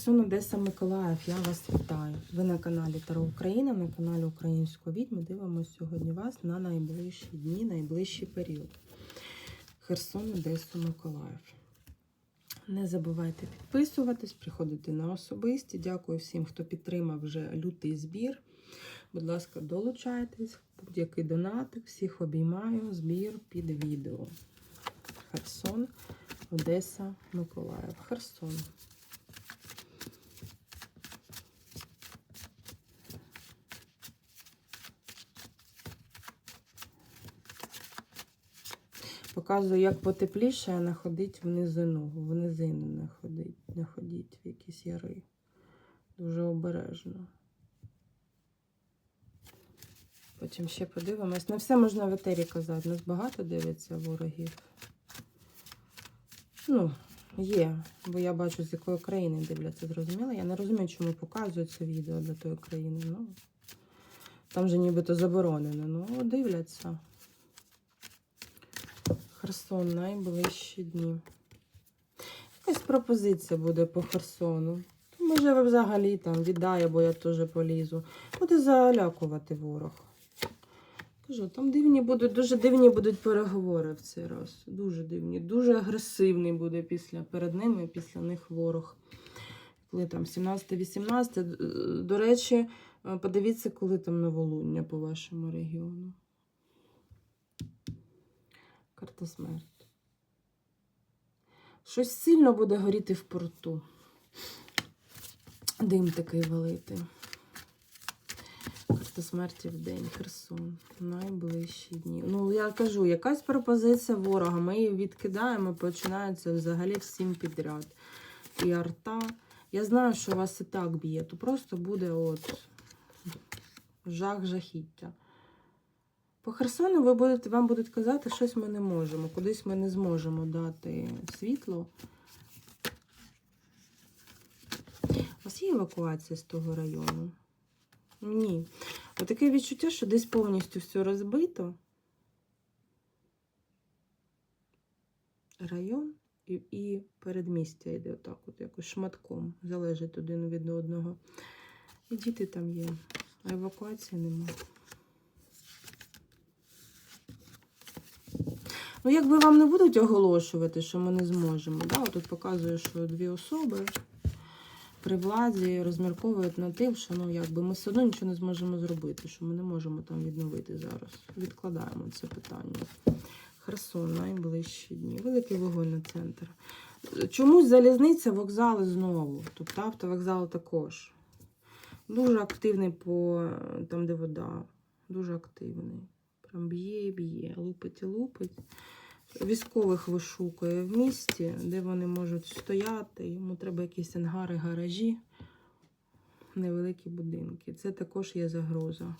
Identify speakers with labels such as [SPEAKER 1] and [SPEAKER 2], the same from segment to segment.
[SPEAKER 1] Херсон, Одеса, Миколаїв. Я вас вітаю. Ви на каналі Таро Україна, на каналі Українського відьми. Дивимося сьогодні вас на найближчі дні, найближчий період. Херсон, Одесу, Миколаїв. Не забувайте підписуватись, приходити на особисті. Дякую всім, хто підтримав вже лютий збір. Будь ласка, долучайтесь, будь-який донатик. Всіх обіймаю. Збір під відео. Херсон, Одеса, Миколаїв. Херсон. Показую, як потепліше, а не ходить в низину. В низину не ходить, не ходіть в якісь яри. Дуже обережно. Потім ще подивимось. Не все можна в етері казати. Нас багато дивиться ворогів. Ну, є, бо я бачу, з якої країни дивляться, зрозуміло. Я не розумію, чому показують це відео для тої країни. Ну, там же нібито заборонено. Ну, дивляться. Херсон найближчі дні. Якась пропозиція буде по Херсону. Може, взагалі там віддає, бо я теж полізу. Буде залякувати ворог. Кажу, там дивні будуть, дуже дивні будуть переговори в цей раз. Дуже дивні. Дуже агресивний буде після перед ними, після них ворог. Коли там 17-18. До речі, подивіться, коли там новолуння по вашому регіону. Карта смерті. Щось сильно буде горіти в порту. Дим такий валити. Карта смерті в день, Херсон. Найближчі дні. Ну, я кажу, якась пропозиція ворога. Ми її відкидаємо, починається взагалі всім підряд. І арта. Я знаю, що вас і так б'є, то просто буде от жах жахіття. По Херсону ви будете, вам будуть казати, щось ми не можемо. Кудись ми не зможемо дати світло. У вас є евакуація з того району? Ні. Отаке відчуття, що десь повністю все розбито. Район і, і передмістя йде отак, от якось шматком. Залежить один від одного. І діти там є. А евакуації немає. Ну, якби вам не будуть оголошувати, що ми не зможемо. Да? Тут показує, що дві особи при владі розмірковують над тим, що ну, якби ми все одно нічого не зможемо зробити, що ми не можемо там відновити зараз. Відкладаємо це питання. Херсон, найближчі дні. Великий вугольний центр. Чомусь залізниця, вокзали знову. Тобто автовокзал також. Дуже активний по там, де вода. Дуже активний. Прям б'є і б'є, лупить і лупить. Військових вишукує в місті, де вони можуть стояти. Йому треба якісь ангари, гаражі, невеликі будинки. Це також є загроза.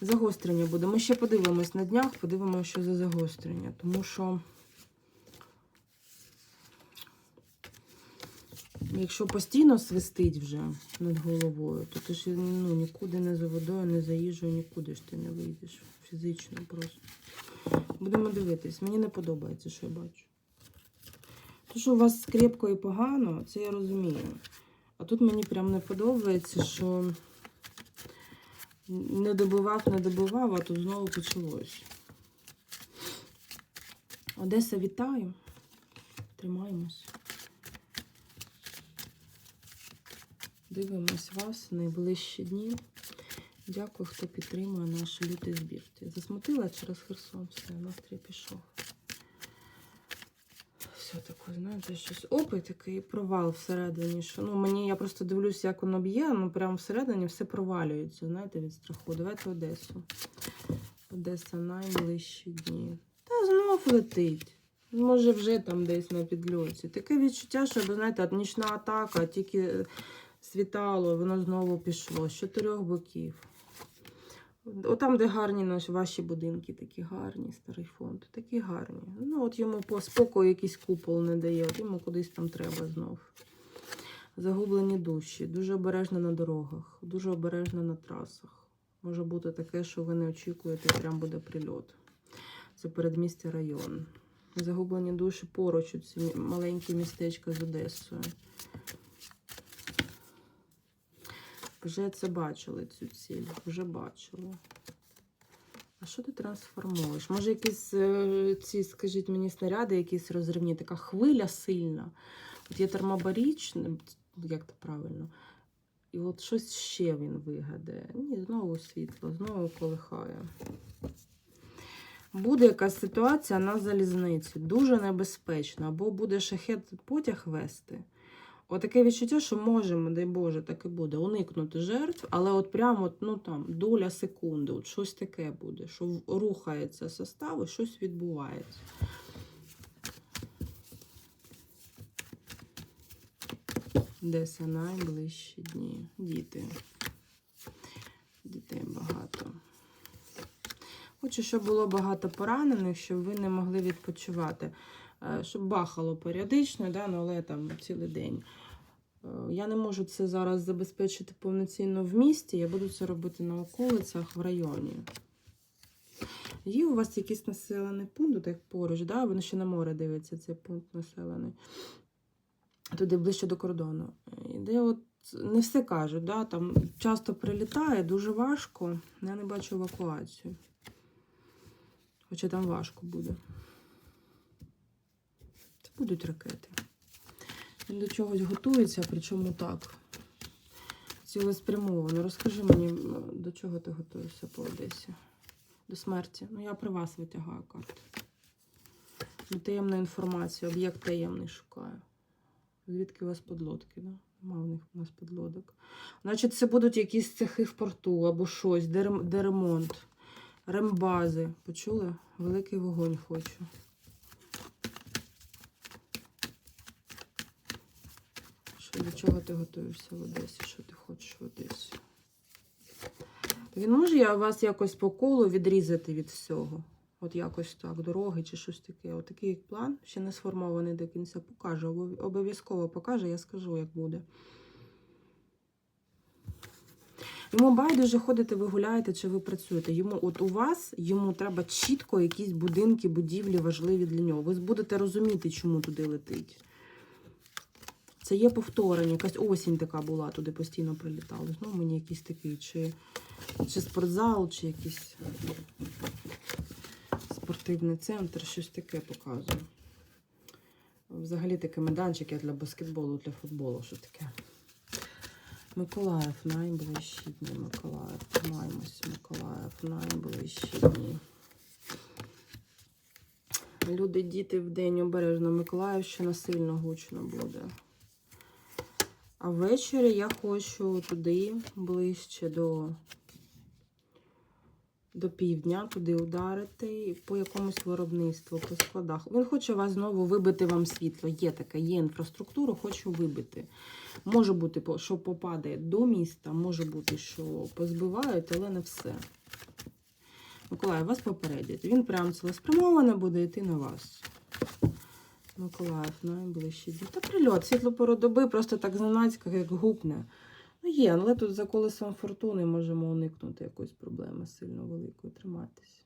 [SPEAKER 1] Загострення буде. Ми ще подивимось на днях, подивимося, що за загострення. Тому що, якщо постійно свистить вже над головою, то ти ж ну, нікуди не за водою, не за їжею, нікуди ж ти не вийдеш. Фізично просто. Будемо дивитись. Мені не подобається, що я бачу. То, що у вас крепко і погано, це я розумію. А тут мені прям не подобається, що не добивав, не добивав, а тут знову почалось. Одеса, вітаю. Тримаємось. Дивимось вас найближчі дні. Дякую, хто підтримує наш лютий збір. Засмутила через Херсон, все, настрій пішов. Все таке, знаєте, щось опит такий провал всередині. Що, ну, мені я просто дивлюся, як воно б'є, ну прямо всередині все провалюється, знаєте, від страху. Давайте Одесу. Одеса найближчі дні. Та знов летить. Може, вже там десь на підльоті. Таке відчуття, що, ви знаєте, нічна атака, тільки світало, воно знову пішло з чотирьох боків. Отам, де гарні наші ваші будинки, такі гарні, старий фонд, такі гарні. Ну, от йому по спокою якийсь купол не дає, от йому кудись там треба знов. Загублені душі, дуже обережно на дорогах, дуже обережно на трасах. Може бути таке, що ви не очікуєте, прям буде прильот. Це передмістя район. Загублені душі поруч, ці маленькі містечка з Одесою. Вже це бачили, цю ціль. Вже бачили. А що ти трансформуєш? Може, якісь е, ці, скажіть мені, снаряди, якісь розривні, така хвиля сильна. От є термобарічне, як це правильно? І от щось ще він вигадає. Ні, знову світло, знову колихає. Буде якась ситуація на залізниці, дуже небезпечна, або буде шахет потяг вести. Отаке відчуття, що можемо, дай Боже, так і буде, уникнути жертв, але от прямо ну, там, доля секунди, от щось таке буде, що рухається состав щось відбувається. Де це найближчі дні? Діти. Дітей багато. Хочу, щоб було багато поранених, щоб ви не могли відпочивати. Е, Щоб бахало періодично, да, ну, але там цілий день. Е, Я не можу це зараз забезпечити повноцінно в місті. Я буду це робити на околицях в районі. Є у вас якийсь населений пункт, як поруч, да? він ще на море дивиться, цей пункт населений. Туди ближче до кордону. І Де от не все кажуть, да? там часто прилітає, дуже важко. Я не бачу евакуацію. Хоча там важко буде. Це будуть ракети. Він до чогось готується, причому так. Цілеспрямовано. Розкажи мені, до чого ти готуєшся по Одесі? До смерті. Ну, я при вас витягаю карти. Ну, таємна інформація, об'єкт таємний шукаю. Звідки у вас подлодки? Да? Нема у них у нас подлодок. Значить, це будуть якісь цехи в порту або щось, де ремонт. Рембази. Почули? Великий вогонь хочу. Що, до чого ти готуєшся в Одесі? Що ти хочеш в Одесі? Він може я вас якось по колу відрізати від всього? От якось так, дороги чи щось таке. От план ще не сформований до кінця. Покаже, обов- обов'язково покаже, я скажу, як буде. Йому байдуже ходите, ви гуляєте чи ви працюєте. Йому, от у вас йому треба чітко якісь будинки, будівлі важливі для нього. Ви будете розуміти, чому туди летить. Це є повторення, якась осінь така була, туди постійно прилітали. Знову мені якийсь такий, чи, чи спортзал, чи якийсь спортивний центр, щось таке показує. Взагалі таке майданчик для баскетболу, для футболу, що таке. Миколаїв найближчі. Миколаїв. Тримаємося, Миколаїв найближчі. Люди, діти в день обережно. Миколаївщина сильно гучно буде. А ввечері я хочу туди, ближче до, до півдня, туди ударити по якомусь виробництву, по складах. Він хоче вас знову вибити вам світло. Є таке, є інфраструктура, хочу вибити. Може бути, що попадає до міста, може бути, що позбивають, але не все. Миколаїв, вас попередять. Він прям цілеспрямовано буде йти на вас. Миколаїв, найближчі дні. Та прильот, світло пору доби, просто так зненацька, як гупне. Є, але тут за колесом фортуни можемо уникнути якоїсь проблеми сильно великої. Тримайтесь.